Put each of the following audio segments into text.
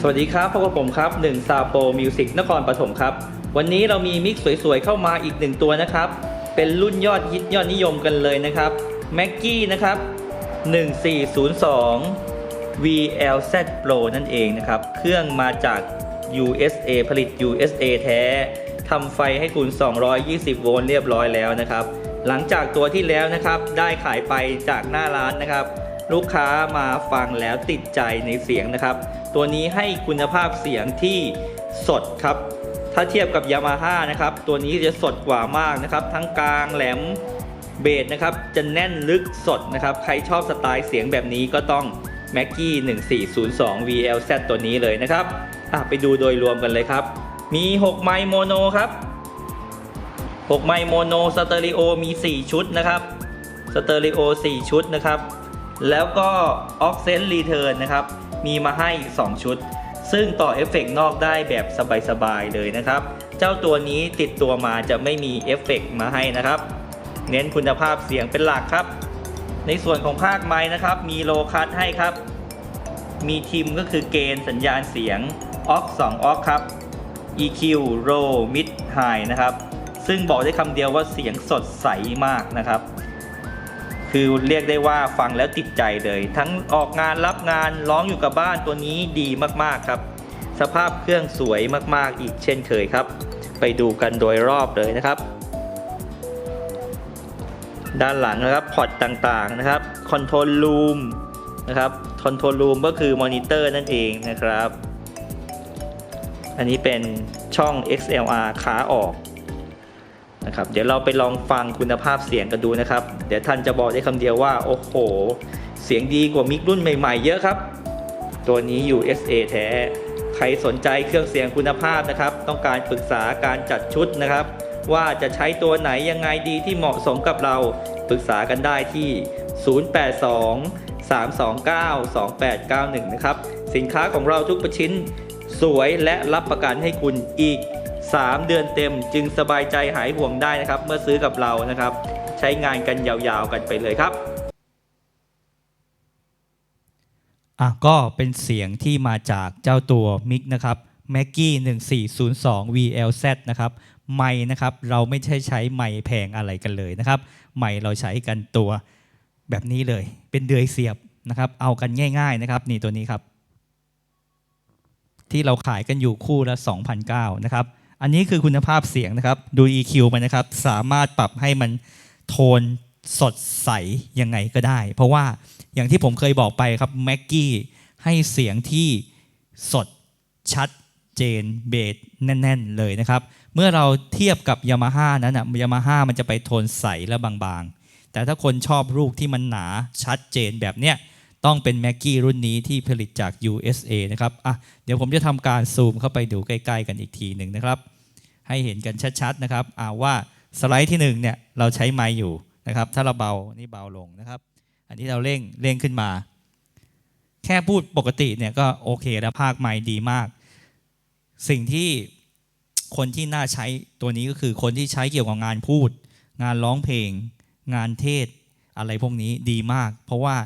สวัสดีครับพบกับผมครับ1ซาโปมิวสิกนครปฐมครับ วันนี้เรามีมิกซ์สวยๆ เข้ามาอีกหนึ่งตัวนะครับ เป็นรุ่นยอดฮิตยอดนิยมกันเลยนะครับแม็กกี้นะครับ 1402 VLZ Pro นั่นเองนะครับ เครื่องมาจาก USA ผลิต USA แท้ทำไฟให้คุณ 220 โวลต์เรียบร้อยแล้วนะครับ หลังจากตัวที่แล้วนะครับ ได้ขายไปจากหน้าร้านนะครับ ลูกค้ามาฟังแล้วติดใจในเสียงนะครับ ตัวนี้ให้คุณภาพเสียงที่สดครับ ถ้าเทียบกับ Yamaha นะครับ ตัวนี้จะสดกว่ามากนะครับ ทั้งกลางแหลมเบสนะครับ จะแน่นลึกสดนะครับ ใครชอบสไตล์เสียงแบบนี้ก็ต้อง m a c k i e 1402 VLZ ตัวนี้เลยนะครับไปดูโดยรวมกันเลยครับ มี 6 ไมค์โมโนครับ 6 ไมค์โมโนสเตอริโอมี 4 ชุดนะครับสเตอริโอ 4 ชุดนะครับ แล้วก็ o x c e n t Return นะครับ มีมาให้ 2 ชุด ซึ่งต่อเอฟเฟกต์นอกได้แบบสบายๆเลยนะครับ เจ้าตัวนี้ติดตัวมาจะไม่มีเอฟเฟกต์มาให้นะครับ เน้นคุณภาพเสียงเป็นหลักครับ ในส่วนของภาคไม้นะครับ มีโลคัสให้ครับ มีทิมก็คือเกณฑ์สัญญาณเสียงออก2ออกครับ EQ Low Mid High นะครับ ซึ่งบอกได้คำเดียวว่าเสียงสดใสมากนะครับ คือเรียกได้ว่าฟังแล้วติดใจเลย ทั้งออกงานรับงานร้องอยู่กับบ้านตัวนี้ดีมากๆครับ สภาพเครื่องสวยมากๆอีกเช่นเคยครับ ไปดูกันโดยรอบเลยนะครับ ด้านหลังนะครับพอร์ตต่างๆนะครับคอนโทรลรูมนะครับคอนโทรลรูมก็คือมอนิเตอร์นั่นเองนะครับ อันนี้เป็นช่อง XLR ขาออก นะครับเดี๋ยวเราไปลองฟังคุณภาพเสียงกันดูนะครับ เดี๋ยวท่านจะบอกได้คำเดียวว่า โอ้โห เสียงดีกว่ามิกรุ่นใหม่ๆ เยอะครับ ตัวนี้ USA แท้ ใครสนใจเครื่องเสียงคุณภาพนะครับ ต้องการปรึกษาการจัดชุดนะครับ ว่าจะใช้ตัวไหนยังไงดีที่เหมาะสมกับเราปรึกษากันได้ที่ 082 329 2891 นะครับ สินค้าของเราทุกประชิ้น สวยและรับประกันให้คุณอีก 3 เดือนเต็มจึงสบายใจหายห่วงได้นะครับ เมื่อซื้อกับเรานะครับ ใช้งานกันยาวๆกันไปเลยครับอะก็เป็นเสียงที่มาจากเจ้าตัวมิกนะครับ m a g g i e 1402 VLZ นะครับไมค์นะครับ เราไม่ใช่ใช้ไมค์แพงอะไรกันเลยนะครับไมค์เราใช้กันตัวแบบนี้เลย เป็นเดือยเสียบนะครับ เอากันง่าย ๆนะครับ นี่ตัวนี้ครับ ที่เราขายกันอยู่คู่ละ2,009นะครับ อันนี้คือคุณภาพเสียงนะครับ ดู EQ มันนะครับ สามารถปรับให้มันโทนสดใสยังไงก็ได้ เพราะว่าอย่างที่ผมเคยบอกไปครับแม็กกี้ให้เสียงที่สดชัดเจนเบสแน่น ๆ เลยนะครับ เมื่อเราเทียบกับยามาฮ่านั้นนะยามาฮ่ามันจะไปโทนใสและบางๆ แต่ถ้าคนชอบลูกที่มันหนาชัดเจนแบบเนี้ย ต้องเป็นแม็กกี้รุ่นนี้ที่ผลิตจาก USA นะครับอะเดี๋ยวผมจะทำการซูมเข้าไปดูใกล้ๆกันอีกทีหนึ่งนะครับ ให้เห็นกันชัดๆนะครับอ่าว่าสไลด์ที่หนึ่งเนี่ยเราใช้ไม้อยู่นะครับ ถ้าเราเบานี่เบาลงนะครับ อันนี้เราเร่งเร่งขึ้นมา แค่พูดปกติเนี่ยก็โอเคแล้วภาคไม้ดีมาก สิ่งที่คนที่น่าใช้ตัวนี้ก็คือคนที่ใช้เกี่ยวกับงานพูด งานร้องเพลง งานเทศ อะไรพวกนี้ดีมาก เพราะว่า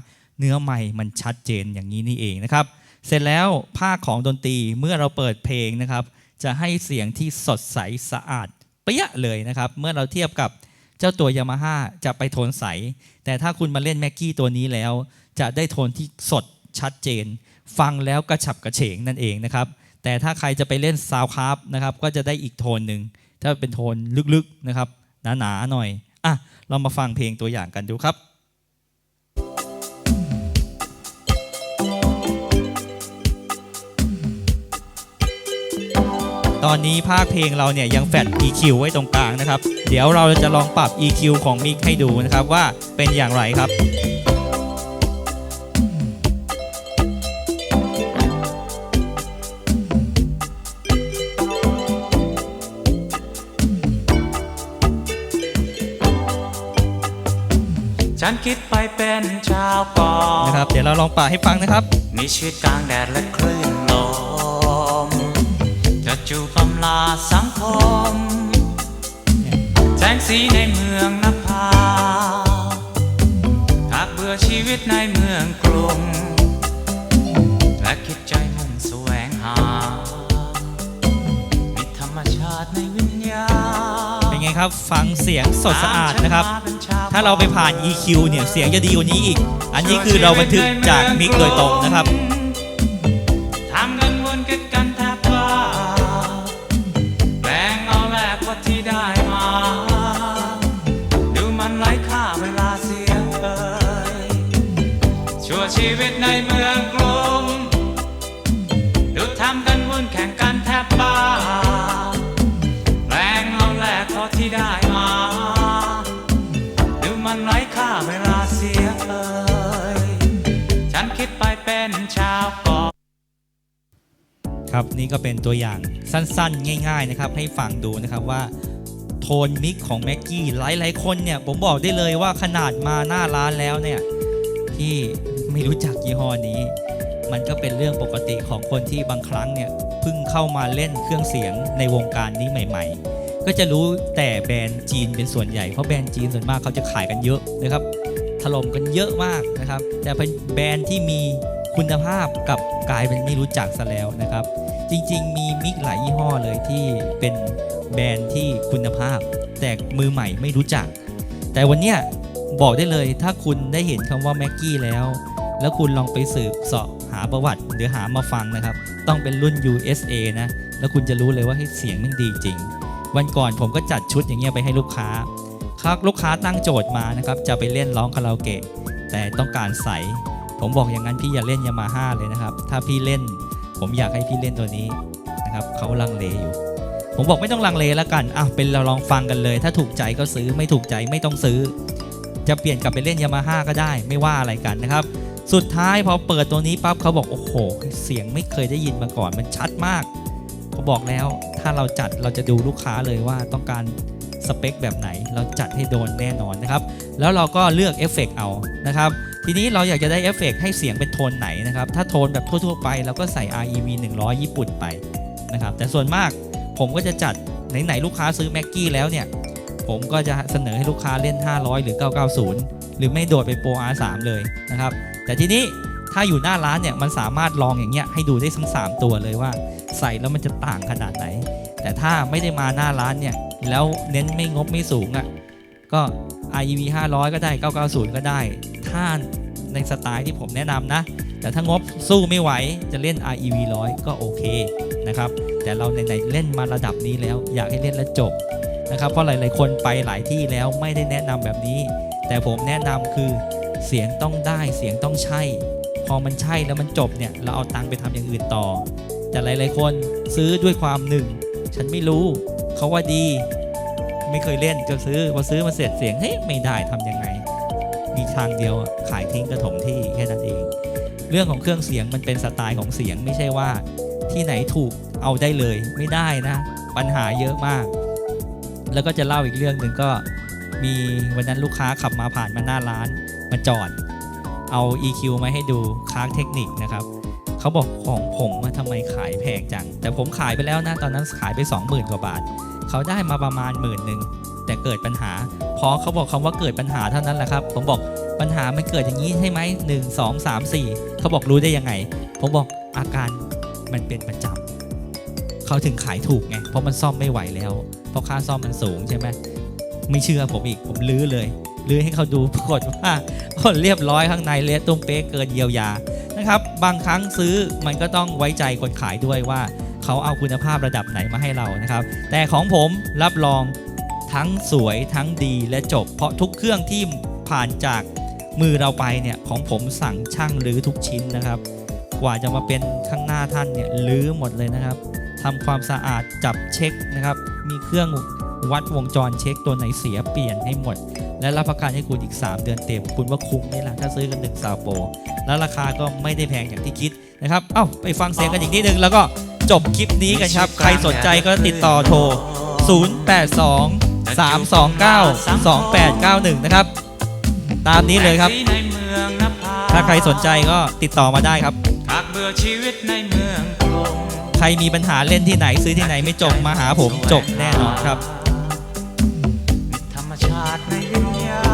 เนื้อไม้มันชัดเจนอย่างนี้นี่เองนะครับ เสร็จแล้วภาคของดนตรีเมื่อเราเปิดเพลงนะครับ จะให้เสียงที่สดใสสะอาดเปี้ยเลยนะครับ เมื่อเราเทียบกับเจ้าตัวยามาฮ่าจะไปโทนใส แต่ถ้าคุณมาเล่นแม็กกี้ตัวนี้แล้ว จะได้โทนที่สดชัดเจน ฟังแล้วกระฉับกระเฉงนั่นเองนะครับ แต่ถ้าใครจะไปเล่นซาวคาร์ฟนะครับก็จะได้อีกโทนหนึ่งถ้าเป็นโทนลึกๆนะครับหนาๆหน่อยอะเรามาฟังเพลงตัวอย่างกันดูครับ ตอนนี้ภาคเพลงเราเนี่ยยังแฟด EQ ไว้ตรงกลางนะครับ เดี๋ยวเราจะลองปรับ EQ ของมิกให้ดูนะครับว่าเป็นอย่างไรครับฉันคิดไปเป็นชาวเกาะนะครับ เดี๋ยวเราลองปรับให้ฟังนะครับ มีชีวิตกลางแดดและคลื่นลม จูบอำลาสังคม แสงสีในเมืองนภาหากเบื่อชีวิตในเมืองกรุง และคิดใจมุ่งแสวงหา มีธรรมชาติในวิญญาณ เป็นไงครับ ฟังเสียงสดสะอาดนะครับ ถ้าเราไปผ่าน EQ เนี่ย เสียงจะดีกว่านี้อีก อันนี้คือเราบันทึกจากมิกโดยตรงนะครับ งเอาแลกเอาที่ได้มา ดูมันไร้ค่าเวลาเสียเอ่ยฉันคิดไปเป็นชาวเกาะครับนี่ก็เป็นตัวอย่างสั้นๆ ง่าย ๆนะครับ ให้ฟังดูนะครับว่าโทนมิกของแม็กกี้หลายๆคนเนี่ย ผมบอกได้เลยว่าขนาดมาหน้าร้านแล้วเนี่ย ที่ไม่รู้จักยี่ห้อนี้ มันก็เป็นเรื่องปกติของคนที่บางครั้งเนี่ยเพิ่งเข้ามาเล่นเครื่องเสียงในวงการนี้ใหม่ ๆ ก็จะรู้แต่แบรนด์จีนเป็นส่วนใหญ่ เพราะแบรนด์จีนส่วนมากเขาจะขายกันเยอะนะครับ ถล่มกันเยอะมากนะครับ แต่เป็นแบรนด์ที่มีคุณภาพกับกลายเป็นไม่รู้จักซะแล้วนะครับ จริงๆ มีมิกหลายยี่ห้อเลยที่เป็นแบรนด์ที่คุณภาพ แต่มือใหม่ไม่รู้จัก แต่วันเนี้ยบอกได้เลยถ้าคุณได้เห็นคำว่าแม็กกี้แล้ว แล้วคุณลองไปสืบเสาะหาประวัติหรือหามาฟังนะครับ ต้องเป็นรุ่น USA นะ แล้วคุณจะรู้เลยว่าให้เสียงมันดีจริง วันก่อนผมก็จัดชุดอย่างเงี้ยไปให้ลูกค้าครับลูกค้าตั้งโจทย์มานะครับจะไปเล่นร้องคาราโอเกะแต่ต้องการใส ผมบอกอย่างนั้นพี่อย่าเล่นยามาฮ่าเลยนะครับ ถ้าพี่เล่น ผมอยากให้พี่เล่นตัวนี้นะครับเขาลังเลอยู่ ผมบอกไม่ต้องลังเลแล้วกันอะเป็นเราลองฟังกันเลย ถ้าถูกใจก็ซื้อไม่ถูกใจไม่ต้องซื้อ จะเปลี่ยนกลับไปเล่นยามาฮ่าก็ได้ ไม่ว่าอะไรกันนะครับ สุดท้ายพอเปิดตัวนี้ปั๊บเขาบอกโอ้โห เสียงไม่เคยได้ยินมาก่อนมันชัดมาก เขาบอกแล้ว ถ้าเราจัดเราจะดูลูกค้าเลยว่าต้องการสเปคแบบไหน เราจัดให้โดนแน่นอนนะครับ แล้วเราก็เลือกเอฟเฟกต์เอานะครับ ทีนี้เราอยากจะได้เอฟเฟกต์ให้เสียงเป็นโทนไหนนะครับ ถ้าโทนแบบทั่วๆไปเราก็ใส่ REV 100 ญี่ปุ่นไปนะครับ แต่ส่วนมากผมก็จะจัดไหนๆลูกค้าซื้อแม็กกี้แล้วเนี่ย ผมก็จะเสนอให้ลูกค้าเล่น 500 หรือ 990 หรือไม่โดดไปโปร R3 เลยนะครับ แต่ทีนี้ถ้าอยู่หน้าร้านเนี่ยมันสามารถลองอย่างเงี้ยให้ดูได้ทั้ง 3 ตัวเลยว่า ใส่แล้วมันจะต่างขนาดไหน แต่ถ้าไม่ได้มาหน้าร้านเนี่ย แล้วเน้นไม่งบไม่สูงอะ่ะก็ REV 500 ก็ได้ 990 ก็ได้ ถ้าในสไตล์ที่ผมแนะนำนะ แต่ถ้างบสู้ไม่ไหวจะเล่น REV 100 ก็โอเคนะครับ แต่เราไหนๆเล่นมาระดับนี้แล้ว อยากให้เล่นแล้วจบนะครับ เพราะหลายๆคนไปหลายที่แล้วไม่ได้แนะนำแบบนี้ แต่ผมแนะนำคือเสียงต้องได้เสียงต้องใช่ พอมันใช่แล้วมันจบเนี่ย เราเอาตังค์ไปทำอย่างอื่นต่อ แต่หลายๆคนซื้อด้วยความหนึ่ง ฉันไม่รู้เขาว่าดี ไม่เคยเล่นก็ซื้อพอซื้อมาเสร็จเสียงเฮ้ยไม่ได้ทำยังไง มีทางเดียวขายทิ้งกระถมที่แค่นั้นเอง เรื่องของเครื่องเสียงมันเป็นสไตล์ของเสียงไม่ใช่ว่า ที่ไหนถูกเอาได้เลยไม่ได้นะ ปัญหาเยอะมาก แล้วก็จะเล่าอีกเรื่องหนึ่งก็มีวันนั้นลูกค้าขับมาผ่านมาหน้าร้านมาจอด เอา EQ มาให้ดูค้างเทคนิคนะครับ เขาบอกของผมว่าทำไมขายแพงจัง แต่ผมขายไปแล้วนะตอนนั้นขายไป 20,000 กว่าบาท เขาได้มาประมาณหมื่นหนึ่งแต่เกิดปัญหาพอเขาบอกคำว่าเกิดปัญหาเท่านั้นแหละครับ ผมบอกปัญหามันเกิดอย่างนี้ใช่ไหมหนึ่งสองสามสี่เขาบอกรู้ได้ยังไง ผมบอกอาการมันเป็นประจำเขาถึงขายถูกไงเพราะมันซ่อมไม่ไหวแล้ว เพราะค่าซ่อมมันสูงใช่ไหมไม่เชื่อผมอีกผมลื้อเลยลื้อให้เขาดูปรากฏว่าคนเรียบร้อยข้างในเละตุ้มเป๊ะเกินเยียวยา นะครับ บางครั้งซื้อมันก็ต้องไว้ใจคนขายด้วยว่า เขาเอาคุณภาพระดับไหนมาให้เรานะครับ แต่ของผมรับรองทั้งสวยทั้งดีและจบ เพราะทุกเครื่องที่ผ่านจากมือเราไปเนี่ยของผมสั่งช่างรื้อทุกชิ้นนะครับ กว่าจะมาเป็นข้างหน้าท่านเนี่ยรื้อหมดเลยนะครับทำความสะอาดจับเช็คนะครับ มีเครื่องวัดวงจรเช็คตัวไหนเสียเปลี่ยนให้หมด และรับประกันให้คุณอีก 3 เดือนเต็ม คุณว่าคุ้มไหมล่ะถ้าซื้อกันหนึ่งซาโปแล้วราคาก็ไม่ได้แพงอย่างที่คิดนะครับ เอ้าไปฟังเสียงกันอีกนิดนึง แล้วก็จบคลิปนี้กันครับ ใครสนใจก็ติดต่อโทร 082 329 2891 นะครับ ตามนี้เลยครับในเมืองนภถ้าใครสนใจก็ติดต่อมาได้ครับหากเบื่อชีวิตในเมืองกรุงใครมีปัญหาเล่นที่ไหนซื้อที่ไหนไม่จบมาหาผมจบแน่นอนครับ ชาติในยาม